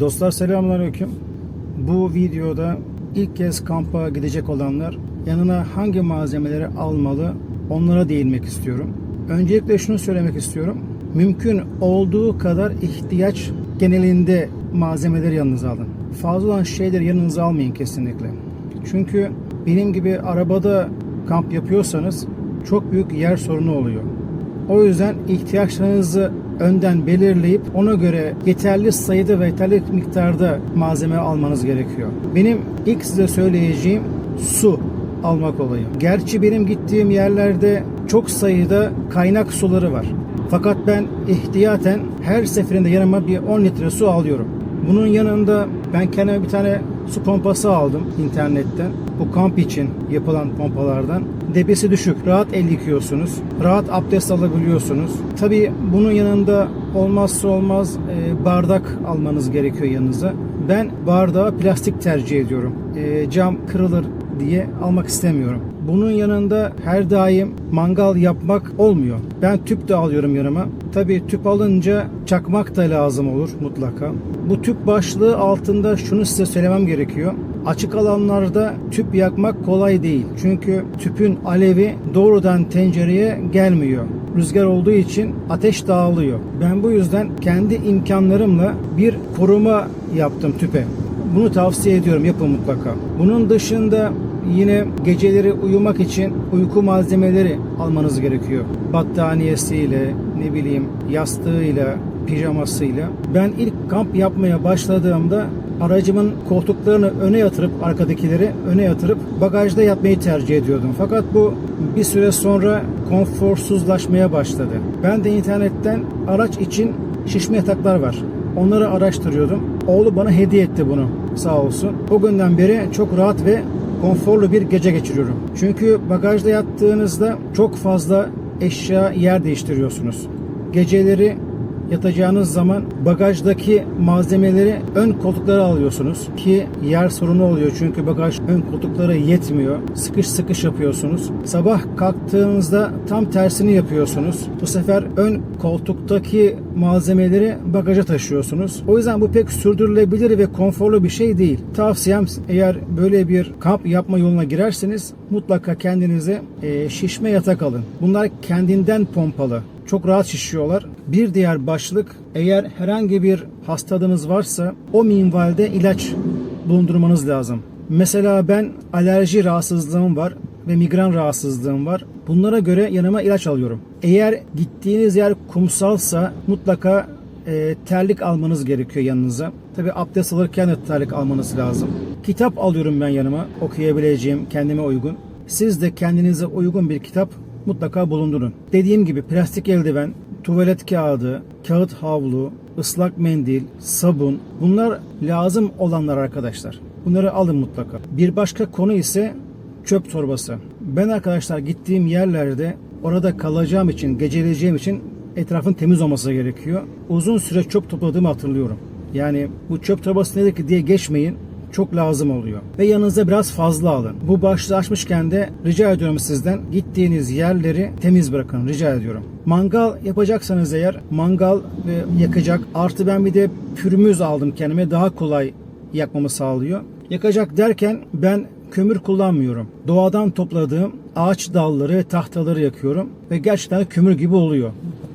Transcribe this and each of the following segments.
Dostlar selamünaleyküm. Bu videoda ilk kez kampa gidecek olanlar yanına hangi malzemeleri almalı onlara değinmek istiyorum. Öncelikle şunu söylemek istiyorum. Mümkün olduğu kadar ihtiyaç genelinde malzemeleri yanınıza alın. Fazla olan şeyleri yanınıza almayın kesinlikle. Çünkü benim gibi arabada kamp yapıyorsanız çok büyük yer sorunu oluyor. O yüzden ihtiyaçlarınızı önden belirleyip ona göre yeterli sayıda ve yeterli miktarda malzeme almanız gerekiyor. Benim ilk size söyleyeceğim su almak olayı. Gerçi benim gittiğim yerlerde çok sayıda kaynak suları var. Fakat ben ihtiyaten her seferinde yanıma bir 10 litre su alıyorum. Bunun yanında ben kendime bir tane su pompası aldım internetten. Bu kamp için yapılan pompalardan. Debisi düşük. Rahat el yıkıyorsunuz. Rahat abdest alabiliyorsunuz. Tabii bunun yanında olmazsa olmaz e, bardak almanız gerekiyor yanınıza. Ben bardağı plastik tercih ediyorum. E, cam kırılır diye almak istemiyorum. Bunun yanında her daim mangal yapmak olmuyor. Ben tüp de alıyorum yanıma. Tabii tüp alınca çakmak da lazım olur mutlaka. Bu tüp başlığı altında şunu size söylemem gerekiyor. Açık alanlarda tüp yakmak kolay değil. Çünkü tüpün alevi doğrudan tencereye gelmiyor. Rüzgar olduğu için ateş dağılıyor. Ben bu yüzden kendi imkanlarımla bir koruma yaptım tüpe. Bunu tavsiye ediyorum yapın mutlaka. Bunun dışında yine geceleri uyumak için uyku malzemeleri almanız gerekiyor. Battaniyesiyle, ne bileyim yastığıyla, pijamasıyla. Ben ilk kamp yapmaya başladığımda aracımın koltuklarını öne yatırıp arkadakileri öne yatırıp bagajda yatmayı tercih ediyordum. Fakat bu bir süre sonra konforsuzlaşmaya başladı. Ben de internetten araç için şişme yataklar var. Onları araştırıyordum. Oğlu bana hediye etti bunu sağ olsun. O günden beri çok rahat ve konforlu bir gece geçiriyorum. Çünkü bagajda yattığınızda çok fazla eşya yer değiştiriyorsunuz. Geceleri yatacağınız zaman bagajdaki malzemeleri ön koltuklara alıyorsunuz ki yer sorunu oluyor çünkü bagaj ön koltuklara yetmiyor. Sıkış sıkış yapıyorsunuz. Sabah kalktığınızda tam tersini yapıyorsunuz. Bu sefer ön koltuktaki malzemeleri bagaja taşıyorsunuz. O yüzden bu pek sürdürülebilir ve konforlu bir şey değil. Tavsiyem eğer böyle bir kamp yapma yoluna girerseniz mutlaka kendinize e, şişme yatak alın. Bunlar kendinden pompalı çok rahat şişiyorlar. Bir diğer başlık eğer herhangi bir hastalığınız varsa o minvalde ilaç bulundurmanız lazım. Mesela ben alerji rahatsızlığım var ve migren rahatsızlığım var. Bunlara göre yanıma ilaç alıyorum. Eğer gittiğiniz yer kumsalsa mutlaka e, terlik almanız gerekiyor yanınıza. Tabi abdest alırken de terlik almanız lazım. Kitap alıyorum ben yanıma okuyabileceğim kendime uygun. Siz de kendinize uygun bir kitap mutlaka bulundurun. Dediğim gibi plastik eldiven, tuvalet kağıdı, kağıt havlu, ıslak mendil, sabun bunlar lazım olanlar arkadaşlar. Bunları alın mutlaka. Bir başka konu ise çöp torbası. Ben arkadaşlar gittiğim yerlerde orada kalacağım için, geceleyeceğim için etrafın temiz olması gerekiyor. Uzun süre çöp topladığımı hatırlıyorum. Yani bu çöp torbası nedir ki diye geçmeyin çok lazım oluyor. Ve yanınıza biraz fazla alın. Bu başlığı açmışken de rica ediyorum sizden gittiğiniz yerleri temiz bırakın rica ediyorum. Mangal yapacaksanız eğer mangal ve yakacak artı ben bir de pürmüz aldım kendime daha kolay yakmamı sağlıyor. Yakacak derken ben kömür kullanmıyorum. Doğadan topladığım ağaç dalları tahtaları yakıyorum ve gerçekten kömür gibi oluyor.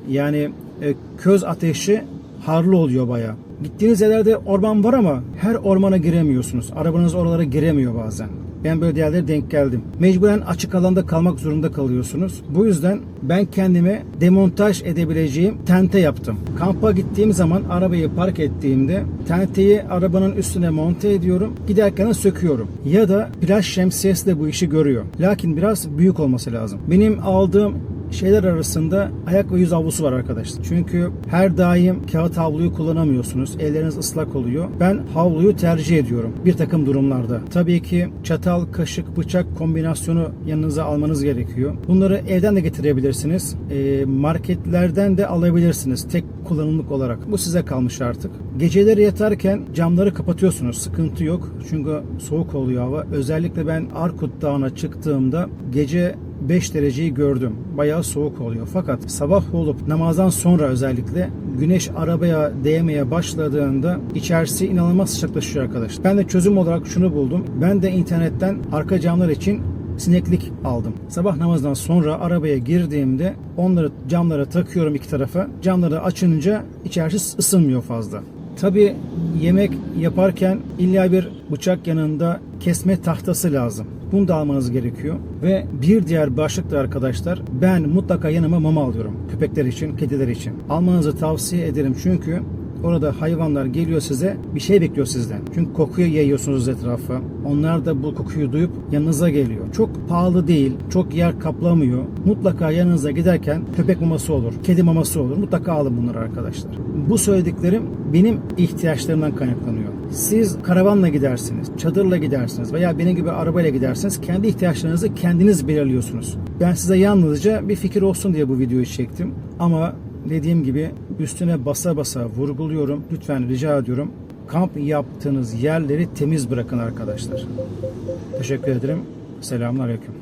Yani e, köz ateşi harlı oluyor bayağı. Gittiğiniz yerlerde orman var ama her ormana giremiyorsunuz. Arabanız oralara giremiyor bazen. Ben böyle yerlere denk geldim. Mecburen açık alanda kalmak zorunda kalıyorsunuz. Bu yüzden ben kendime demontaj edebileceğim tente yaptım. Kampa gittiğim zaman arabayı park ettiğimde tenteyi arabanın üstüne monte ediyorum. Giderken de söküyorum. Ya da plaj şemsiyesi de bu işi görüyor. Lakin biraz büyük olması lazım. Benim aldığım şeyler arasında ayak ve yüz havlusu var arkadaşlar. Çünkü her daim kağıt havluyu kullanamıyorsunuz. Elleriniz ıslak oluyor. Ben havluyu tercih ediyorum bir takım durumlarda. Tabii ki çatal, kaşık, bıçak kombinasyonu yanınıza almanız gerekiyor. Bunları evden de getirebilirsiniz. E, marketlerden de alabilirsiniz. Tek kullanımlık olarak. Bu size kalmış artık. Geceleri yatarken camları kapatıyorsunuz. Sıkıntı yok. Çünkü soğuk oluyor hava. Özellikle ben Arkut Dağı'na çıktığımda gece 5 dereceyi gördüm. Bayağı soğuk oluyor. Fakat sabah olup namazdan sonra özellikle güneş arabaya değmeye başladığında içerisi inanılmaz sıcaklaşıyor arkadaşlar. Ben de çözüm olarak şunu buldum. Ben de internetten arka camlar için sineklik aldım. Sabah namazdan sonra arabaya girdiğimde onları camlara takıyorum iki tarafa. Camları açınca içerisi ısınmıyor fazla. Tabi yemek yaparken illa bir bıçak yanında kesme tahtası lazım. Bunu da almanız gerekiyor. Ve bir diğer başlık da arkadaşlar ben mutlaka yanıma mama alıyorum. Köpekler için, kediler için. Almanızı tavsiye ederim çünkü Orada hayvanlar geliyor size bir şey bekliyor sizden. Çünkü kokuyu yayıyorsunuz etrafa. Onlar da bu kokuyu duyup yanınıza geliyor. Çok pahalı değil, çok yer kaplamıyor. Mutlaka yanınıza giderken köpek maması olur, kedi maması olur. Mutlaka alın bunları arkadaşlar. Bu söylediklerim benim ihtiyaçlarımdan kaynaklanıyor. Siz karavanla gidersiniz, çadırla gidersiniz veya benim gibi arabayla gidersiniz. Kendi ihtiyaçlarınızı kendiniz belirliyorsunuz. Ben size yalnızca bir fikir olsun diye bu videoyu çektim. Ama dediğim gibi üstüne basa basa vurguluyorum. Lütfen rica ediyorum. Kamp yaptığınız yerleri temiz bırakın arkadaşlar. Teşekkür ederim. Selamun Aleyküm.